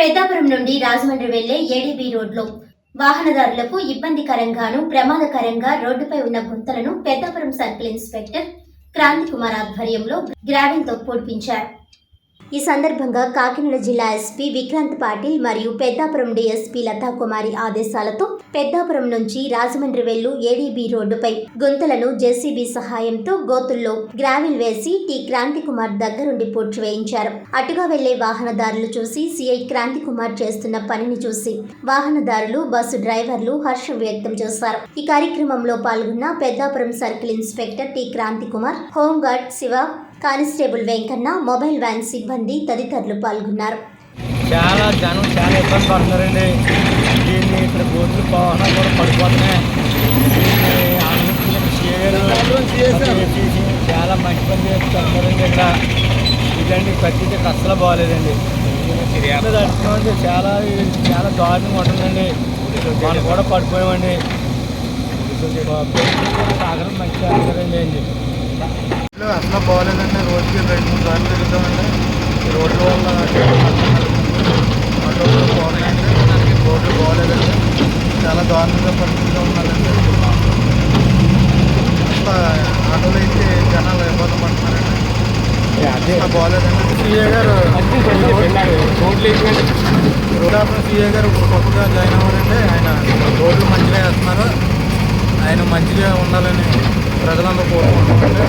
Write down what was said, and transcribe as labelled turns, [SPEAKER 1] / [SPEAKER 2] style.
[SPEAKER 1] పెద్దాపురం నుండి రాజమండ్రి వెళ్ళే ఏడీబీ రోడ్లో వాహనదారులకు ఇబ్బందికరంగాను ప్రమాదకరంగా రోడ్డుపై ఉన్న గుంతలను పెద్దాపురం సర్కిల్ ఇన్స్పెక్టర్ క్రాంతి కుమార్ ఆధ్వర్యంలో గ్రావెల్తో పొడిపించారు. ఈ సందర్భంగా కాకినాడ జిల్లా ఎస్పీ విక్రాంత్ పాటిల్ మరియు పెద్దాపురం డీఎస్పీ లతా కుమారి ఆదేశాలతో పెద్దాపురం నుంచి రాజమండ్రి వెళ్ళు ఏడీబీ రోడ్డుపై గుంతలను జేసీబీ సహాయంతో గోతుల్లో గ్రావిల్ వేసి టి క్రాంతి కుమార్ దగ్గరుండి పూడ్చి వేయించారు. అటుగా వెళ్ళే వాహనదారులు చూసి సిఐ క్రాంతి కుమార్ చేస్తున్న పనిని చూసి వాహనదారులు బస్సు డ్రైవర్లు హర్షం వ్యక్తం చేశారు. ఈ కార్యక్రమంలో పాల్గొన్న Peddapuram circle inspector T Kranthi Kumar home guard Shiva constable Venkanna mobile van సిబ్బంది తదితరులు పాల్గొన్నారు.
[SPEAKER 2] చాలా జనం చాలా ఇబ్బంది పడుతున్నారండి. దీన్ని ఇక్కడ బోట్లు పోవడం కూడా పడిపోతున్నాయి. చాలా మంచి పని చేస్తున్నారండి ఇక్కడ. ఇదండి ప్రతిదీ అస్సలు బాగాలేదండి. చాలా చాలా దారుణంగా ఉంటుందండి. మనం కూడా పడిపోయామండి. సాగరం మంచిగా అండి
[SPEAKER 3] రోడ్లు అసలు బాగోలేదండి రోజుకి రెండు మూడు సార్లు తిరుగుతామండి. ఈ రోడ్ల వల్ల ఆటోలు బాగున్నాయండి రోడ్లు బాగోలేదండి చాలా దారుణంగా పరిస్థితిలో ఉన్నారండి. అసలు ఆటోలో అయితే జనాలు ఇబ్బంది పడుతున్నారండి. బాగోలేదండి సీఏ గారు రోడ్ ఆఫీస్ సీఏ గారు ఇప్పుడు కొత్తగా జాయిన్ అవ్వారండి ఆయన రోడ్లు మంచిగా వేస్తున్నారు. ఆయన మంచిగా ఉండాలని ప్రజలందరూ కోరుకుంటున్నారు.